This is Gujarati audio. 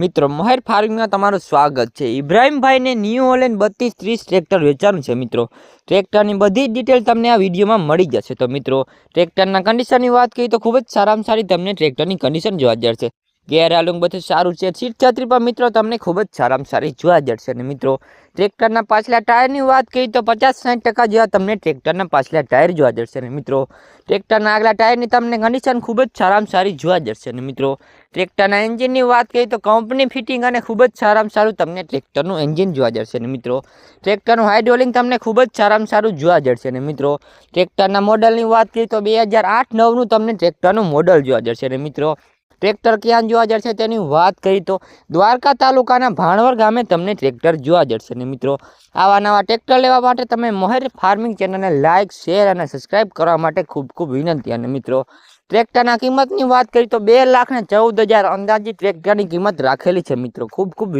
મિત્રો, મહેર ફાર્મિંગમાં તમારું સ્વાગત છે. ઇબ્રાહીમભાઈને ન્યૂ હોલેન્ડ બત્રીસ ત્રીસ ટ્રેક્ટર વેચાણું છે, મિત્રો. ટ્રેક્ટરની બધી જ ડિટેલ તમને આ વિડીયોમાં મળી જશે. તો મિત્રો, ટ્રેક્ટરના કન્ડિશનની વાત કરીએ તો ખૂબ જ સારામાં સારી તમને ટ્રેક્ટરની કન્ડિશન જોવા જશે ગેર આલુંગ બધું સારું છે. સીટ છત્રી પણ મિત્રો તમને ખૂબ જ સારામાં સારી જોવા જશે અને મિત્રો. ટ્રેક્ટરના પાછલા ટાયરની વાત કરીએ તો પચાસ સાઠ ટકા જેવા તમને ટ્રેક્ટરના પાછલા ટાયર જોવા જશે અને મિત્રો. ટ્રેક્ટરના આગલા ટાયરની તમને કન્ડિશન ખૂબ જ સારામાં સારી જોવા જશે અને મિત્રો. ટ્રેક્ટરના એન્જિનની વાત કરીએ તો કંપની ફિટિંગ અને ખૂબ જ સારામાં સારું તમને ટ્રેક્ટરનું એન્જિન જોવા જશે અને મિત્રો. ટ્રેક્ટરનું હાઇડ્રોલિંગ તમને ખૂબ જ સારામાં સારું જોવા જશે અને મિત્રો. ટ્રેક્ટરના મોડલની વાત કરીએ તો બે હજાર આઠ નવનું તમને ટ્રેક્ટરનું મોડલ જોવા જશે અને મિત્રો. ટ્રેક્ટર ક્યાં જોવા જશે તેની વાત કરી તો દ્વારકા તાલુકાના ભાણવર ગામે તમને ટ્રેક્ટર જોવા જશે અને મિત્રો, આવા નવા ટ્રેક્ટર લેવા માટે તમે મોહેર ફાર્મિંગ ચેનલને લાઇક શેર અને સબસ્ક્રાઈબ કરવા માટે ખૂબ ખૂબ વિનંતી. અને મિત્રો, ટ્રેક્ટરના કિંમતની વાત કરી તો બે લાખ ને ચૌદ હજાર અંદાજિત ટ્રેક્ટરની કિંમત રાખેલી છે. મિત્રો, ખૂબ ખૂબ